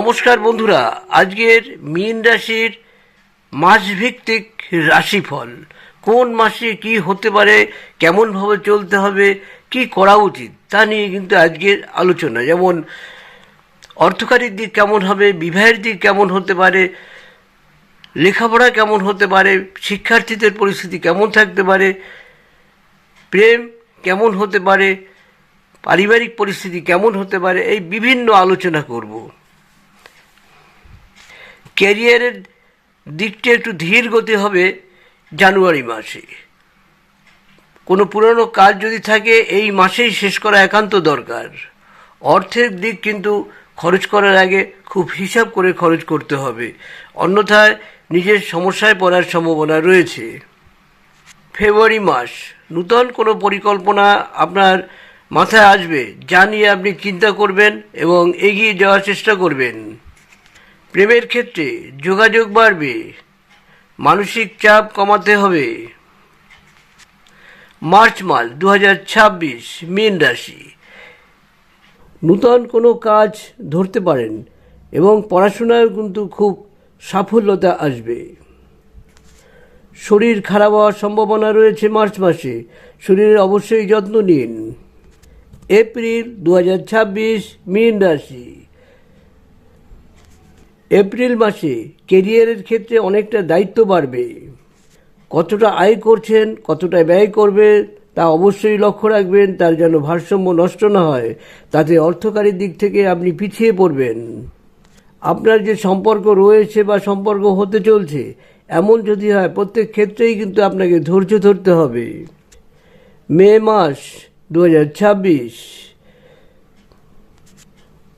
নমস্কার বন্ধুরা, আজকের মীন রাশির মাসভিত্তিক রাশিফল। কোন মাসে কি হতে পারে, কেমনভাবে চলতে হবে, কি করা উচিত, তা নিয়ে কিন্তু আজকের আলোচনা। যেমন, অর্থকারীর দিক কেমন হবে, বিবাহের দিক কেমন হতে পারে, লেখাপড়া কেমন হতে পারে, শিক্ষার্থীদের পরিস্থিতি কেমন থাকতে পারে, প্রেম কেমন হতে পারে, পারিবারিক পরিস্থিতি কেমন হতে পারে, এই বিভিন্ন আলোচনা করব। ক্যারিয়ারের দিকটা একটু ধীর গতি হবে জানুয়ারি মাসে। কোনো পুরনো কাজ যদি থাকে, এই মাসেই শেষ করা একান্ত দরকার। অর্থের দিক কিন্তু খরচ করার আগে খুব হিসাব করে খরচ করতে হবে। অন্যথায় নিজের সমস্যায় পড়ার সম্ভাবনা রয়েছে। ফেব্রুয়ারি মাস, নূতন কোনো পরিকল্পনা আপনার মাথায় আসবে যা নিয়ে আপনি চিন্তা করবেন এবং এগিয়ে যাওয়ার চেষ্টা করবেন। প্রেমের ক্ষেত্রে যোগাযোগ বাড়বে, মানসিক চাপ কমাতে হবে। মার্চ মাস দু হাজার ছাব্বিশ মীন রাশি। নূতন কোনো কাজ ধরতে পারেন এবং পড়াশোনায় কিন্তু খুব সাফল্যতা আসবে। শরীর খারাপ হওয়ার সম্ভাবনা রয়েছে মার্চ মাসে। শরীরের অবশ্যই যত্ন নিন। এপ্রিল দু হাজার ছাব্বিশ মীন রাশি। এপ্রিল মাসে কেরিয়ারের ক্ষেত্রে অনেকটা দায়িত্ব বাড়বে। কতটা আয় করছেন, কতটা ব্যয় করবে, তা অবশ্যই লক্ষ্য রাখবেন, তার যেন ভারসাম্য নষ্ট না হয়, তাতে অর্থকারীর দিক থেকে আপনি পিছিয়ে পড়বেন। আপনার যে সম্পর্ক রয়েছে বা সম্পর্ক হতে চলছে, এমন যদি হয়, প্রত্যেক ক্ষেত্রেই কিন্তু আপনাকে ধৈর্য ধরতে হবে। মে মাস দু হাজার ছাব্বিশ।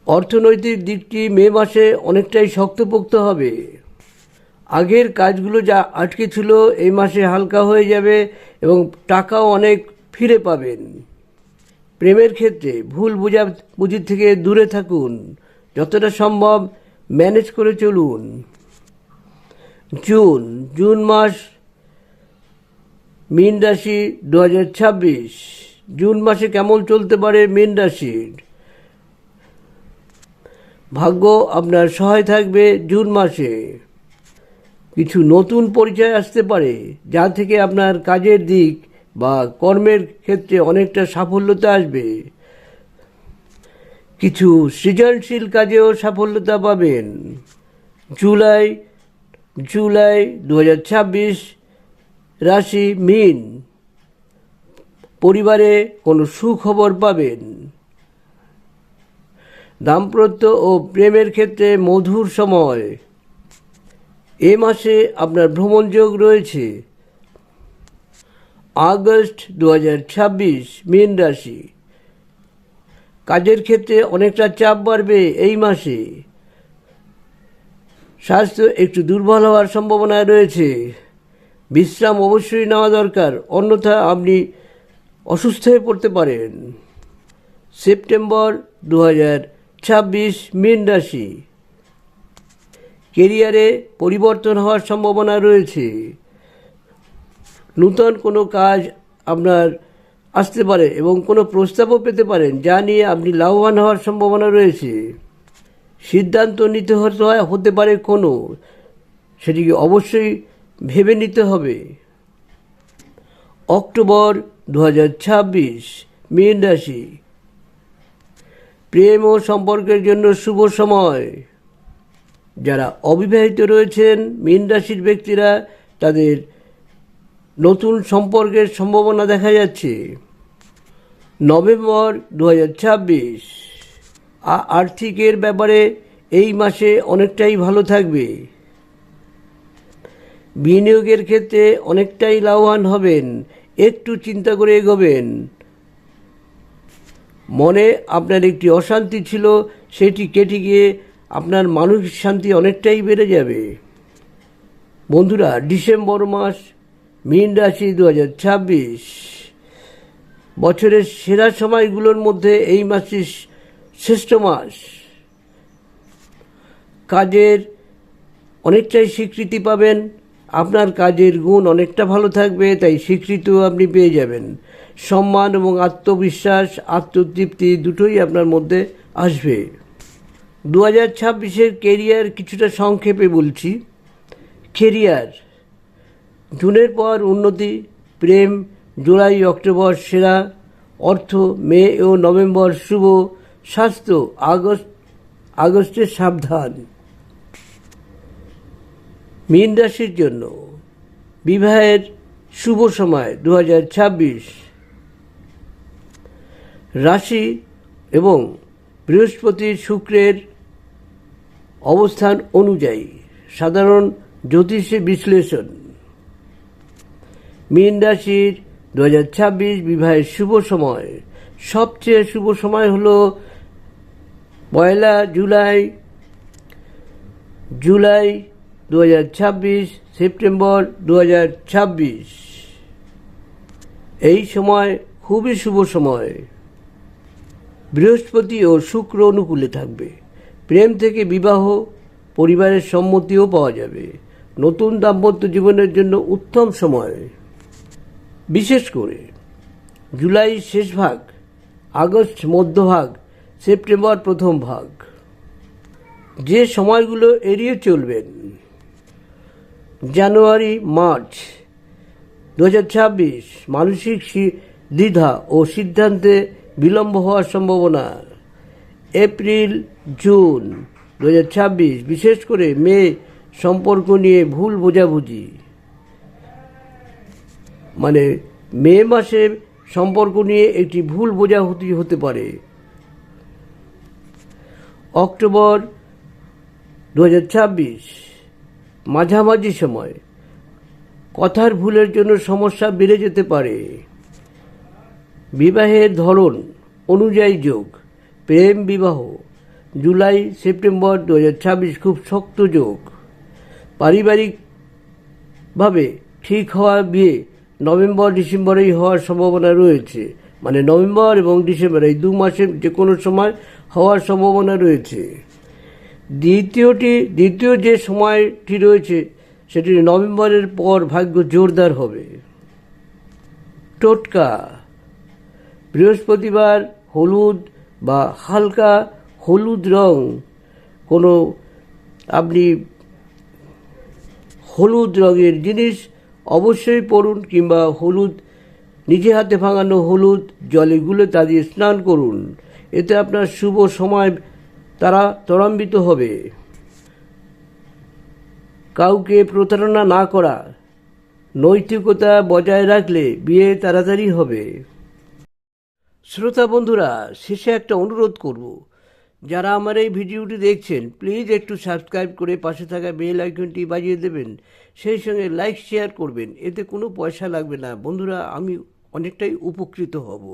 অর্থনৈতিক দিকটি মে মাসে অনেকটাই শক্তপোক্ত হবে। আগের কাজগুলো যা আটকে ছিল, এই মাসে হালকা হয়ে যাবে এবং টাকাও অনেক ফিরে পাবেন। প্রেমের ক্ষেত্রে ভুল বুঝা বুঝির থেকে দূরে থাকুন, যতটা সম্ভব ম্যানেজ করে চলুন। জুন জুন মাস, মীন রাশি দু হাজার ছাব্বিশ। জুন মাসে কেমন চলতে পারে মীন রাশির? ভাগ্য আপনার সহায় থাকবে জুন মাসে। কিছু নতুন পরিচয় আসতে পারে, যা থেকে আপনার কাজের দিক বা কর্মের ক্ষেত্রে অনেকটা সাফল্যতা আসবে। কিছু সৃজনশীল কাজেও সাফল্যতা পাবেন। জুলাই জুলাই দু হাজার ছাব্বিশ, রাশি মিন। পরিবারে কোনো সুখবর পাবেন। দাম্পত্য ও প্রেমের ক্ষেত্রে মধুর সময়। এ মাসে আপনার ভ্রমণ যোগ রয়েছে। আগস্ট দু হাজার ছাব্বিশ, মীন রাশি। কাজের ক্ষেত্রে অনেকটা চাপ বাড়বে এই মাসে। স্বাস্থ্য একটু দুর্বল হওয়ার সম্ভাবনা রয়েছে। বিশ্রাম অবশ্যই নেওয়া দরকার, অন্যথা আপনি অসুস্থ হয়ে পড়তে পারেন। সেপ্টেম্বর দু হাজার ছাব্বিশ মীন রাশি। কেরিয়ারে পরিবর্তন হওয়ার সম্ভাবনা রয়েছে। নূতন কোনো কাজ আপনার আসতে পারে এবং কোনো প্রস্তাবও পেতে পারেন, যা নিয়ে আপনি লাভবান হওয়ার সম্ভাবনা রয়েছে। সিদ্ধান্ত নিতে হতে হয়, হতে পারে কোনো। সেটিকে অবশ্যই ভেবে নিতে হবে। অক্টোবর দু হাজার ছাব্বিশ মীন রাশি। প্রেম ও সম্পর্কের জন্য শুভ সময়। যারা অবিবাহিত রয়েছেন, মীন রাশির ব্যক্তিরা, তাদের নতুন সম্পর্কের সম্ভাবনা দেখা যাচ্ছে। নভেম্বর দু হাজার ছাব্বিশ আর্থিকের ব্যাপারে এই মাসে অনেকটাই ভালো থাকবে। বিনিয়োগের ক্ষেত্রে অনেকটাই লাভবান হবেন, একটু চিন্তা করে এগোবেন। মনে আপনার একটি অশান্তি ছিল, সেটি কেটে গিয়ে আপনার মানসিক শান্তি অনেকটাই বেড়ে যাবে। বন্ধুরা, ডিসেম্বর মাস, মীন রাশি দু হাজার ছাব্বিশ। বছরের সেরা সময়গুলোর মধ্যে এই মাসটি শ্রেষ্ঠ মাস। কাজের অনেকটাই স্বীকৃতি পাবেন আপনার কাজের গুণ অনেকটা ভালো থাকবে, তাই স্বীকৃতিও আপনি পেয়ে যাবেন। সম্মান এবং আত্মবিশ্বাস, আত্মতৃপ্তি দুটোই আপনার মধ্যে আসবে। দু হাজার ছাব্বিশের কেরিয়ার কিছুটা সংক্ষেপে বলছি। কেরিয়ার, জুনের পর উন্নতি, প্রেম, জুলাই, অক্টোবর সেরা, অর্থ, মে ও নভেম্বর শুভ, স্বাস্থ্য, আগস্ট আগস্টে সাবধান। মীন রাশির জন্য বিবাহের শুভ সময় দু হাজার ছাব্বিশ। রাশি এবং বৃহস্পতি শুক্রের অবস্থান অনুযায়ী সাধারণ জ্যোতিষে বিশ্লেষণ। মীন রাশির দু হাজার ছাব্বিশ বিবাহের শুভ সময়, সবচেয়ে শুভ সময় হল পয়লা জুলাই জুলাই দু হাজার ছাব্বিশ সেপ্টেম্বর দু হাজার ছাব্বিশ। এই সময় খুবই শুভ সময়। বৃহস্পতি ও শুক্র অনুকূলে থাকবে। প্রেম থেকে বিবাহ, পরিবারের সম্মতিও পাওয়া যাবে। নতুন দাম্পত্য জীবনের জন্য উত্তম সময়। বিশেষ করে জুলাই শেষ ভাগ, আগস্ট মধ্যভাগ, সেপ্টেম্বর প্রথম ভাগ। যে সময়গুলো এড়িয়ে চলবেন। জানুয়ারি, মার্চ দু হাজার ছাব্বিশ, মানসিক দ্বিধা ও সিদ্ধান্তে বিলম্ব হওয়ার সম্ভাবনা। এপ্রিল, জুন দু বিশেষ করে মে সম্পর্ক নিয়ে ভুল বোঝাবুঝি। মানে মে মাসে সম্পর্ক নিয়ে একটি ভুল বোঝাবুঝি হতে পারে। অক্টোবর দু হাজার ছাব্বিশ মাঝামাঝি সময়। কথার ভুলের জন্য সমস্যা বেড়ে যেতে পারে। বিবাহের ধরন অনুযায়ী যোগ, প্রেম বিবাহ, জুলাই, সেপ্টেম্বর দু ছাব্বিশ খুব শক্ত যোগ। পারিবারিকভাবে ঠিক হওয়া বিয়ে নভেম্বর, ডিসেম্বরেই হওয়ার সম্ভাবনা রয়েছে। মানে নভেম্বর এবং ডিসেম্বর এই দু মাসের যে কোনো সময় হওয়ার সম্ভাবনা রয়েছে। দ্বিতীয়টি, দ্বিতীয় যে সময়টি রয়েছে, সেটি নভেম্বরের পর ভাগ্য জোরদার হবে। টোটকা, বৃহস্পতিবার হলুদ বা হালকা হলুদ রং, কোনো আপনি হলুদ রঙের জিনিস অবশ্যই পরুন কিংবা হলুদ, নিজে হাতে ভাঙানো হলুদ জলে গুলে তা দিয়ে স্নান করুন। এতে আপনার শুভ সময় তারা ত্বরান্বিত হবে। কাউকে প্রতারণা না করা, নৈতিকতা বজায় রাখলে বিয়ে তাড়াতাড়ি হবে। শ্রোতা বন্ধুরা, শেষে একটা অনুরোধ করব। যারা আমার এই ভিডিওটি দেখছেন, প্লিজ একটু সাবস্ক্রাইব করে পাশে থাকা বেল আইকনটি বাজিয়ে দেবেন। সেই সঙ্গে লাইক, শেয়ার করবেন। এতে কোনো পয়সা লাগবে না। বন্ধুরা, আমি অনেকটাই উপকৃত হব।